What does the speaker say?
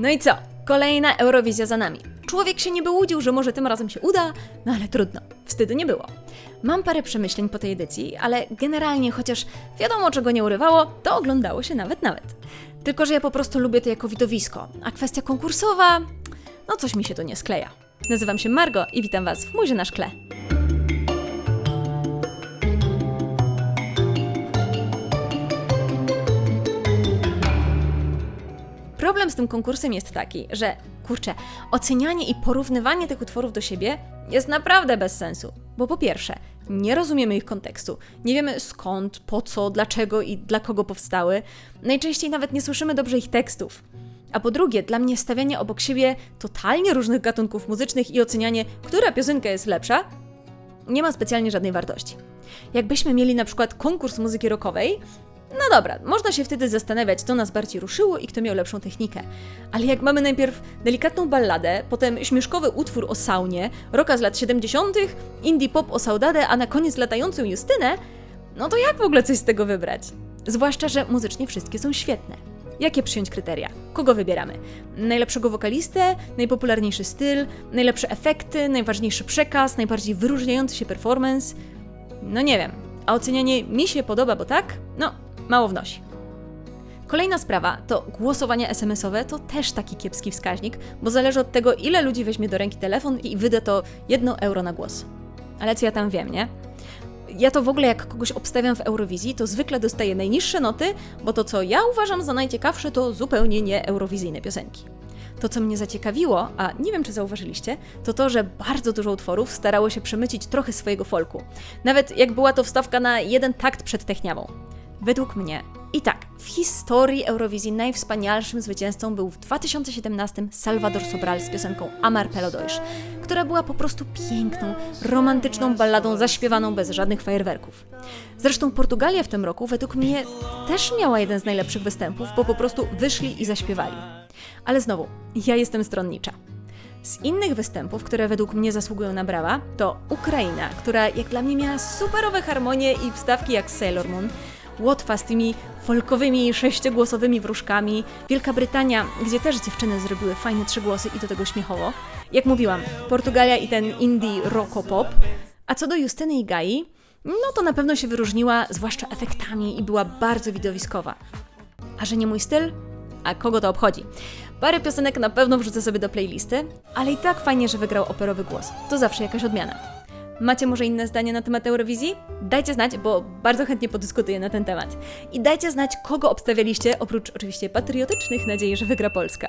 No i co? Kolejna Eurowizja za nami. Człowiek się niby łudził, że może tym razem się uda, no ale trudno. Wstydu nie było. Mam parę przemyśleń po tej edycji, ale generalnie, chociaż wiadomo czego nie urywało, to oglądało się nawet nawet. Tylko, że ja po prostu lubię to jako widowisko, a kwestia konkursowa, no coś mi się tu nie skleja. Nazywam się Margo i witam Was w Muzie na Szkle. Problem z tym konkursem jest taki, że kurczę, ocenianie i porównywanie tych utworów do siebie jest naprawdę bez sensu. Bo po pierwsze, nie rozumiemy ich kontekstu, nie wiemy skąd, po co, dlaczego i dla kogo powstały. Najczęściej nawet nie słyszymy dobrze ich tekstów. A po drugie, dla mnie stawianie obok siebie totalnie różnych gatunków muzycznych i ocenianie, która piosenka jest lepsza, nie ma specjalnie żadnej wartości. Jakbyśmy mieli na przykład konkurs muzyki rockowej, no dobra, można się wtedy zastanawiać, co nas bardziej ruszyło i kto miał lepszą technikę. Ale jak mamy najpierw delikatną balladę, potem śmieszkowy utwór o saunie, rocka z lat 70., indie pop o saudadę, a na koniec latającą Justynę, no to jak w ogóle coś z tego wybrać? Zwłaszcza, że muzycznie wszystkie są świetne. Jakie przyjąć kryteria? Kogo wybieramy? Najlepszego wokalistę, najpopularniejszy styl, najlepsze efekty, najważniejszy przekaz, najbardziej wyróżniający się performance? No nie wiem. A ocenianie mi się podoba, bo tak? No, mało wnosi. Kolejna sprawa to głosowanie SMS-owe to też taki kiepski wskaźnik, bo zależy od tego, ile ludzi weźmie do ręki telefon i wyda to 1 euro na głos. Ale co ja tam wiem, nie? Ja to w ogóle jak kogoś obstawiam w Eurowizji, to zwykle dostaję najniższe noty, bo to co ja uważam za najciekawsze to zupełnie nie eurowizyjne piosenki. To, co mnie zaciekawiło, a nie wiem, czy zauważyliście, to to, że bardzo dużo utworów starało się przemycić trochę swojego folku. Nawet jak była to wstawka na jeden takt przed techniawą. Według mnie i tak, w historii Eurowizji najwspanialszym zwycięzcą był w 2017 Salvador Sobral z piosenką Amar Pelo która była po prostu piękną, romantyczną balladą zaśpiewaną bez żadnych fajerwerków. Zresztą Portugalia w tym roku według mnie też miała jeden z najlepszych występów, bo po prostu wyszli i zaśpiewali. Ale znowu, ja jestem stronnicza. Z innych występów, które według mnie zasługują na brawa, to Ukraina, która jak dla mnie miała superowe harmonie i wstawki jak Sailor Moon, Łotwa z tymi folkowymi sześciogłosowymi wróżkami, Wielka Brytania, gdzie też dziewczyny zrobiły fajne trzy głosy i do tego śmiechowo. Jak mówiłam, Portugalia i ten indie rocko pop. A co do Justyny i Gai, no to na pewno się wyróżniła, zwłaszcza efektami i była bardzo widowiskowa. A że nie mój styl? A kogo to obchodzi? Parę piosenek na pewno wrzucę sobie do playlisty, ale i tak fajnie, że wygrał operowy głos. To zawsze jakaś odmiana. Macie może inne zdanie na temat Eurowizji? Dajcie znać, bo bardzo chętnie podyskutuję na ten temat. I dajcie znać, kogo obstawialiście, oprócz oczywiście patriotycznych nadziei, że wygra Polska.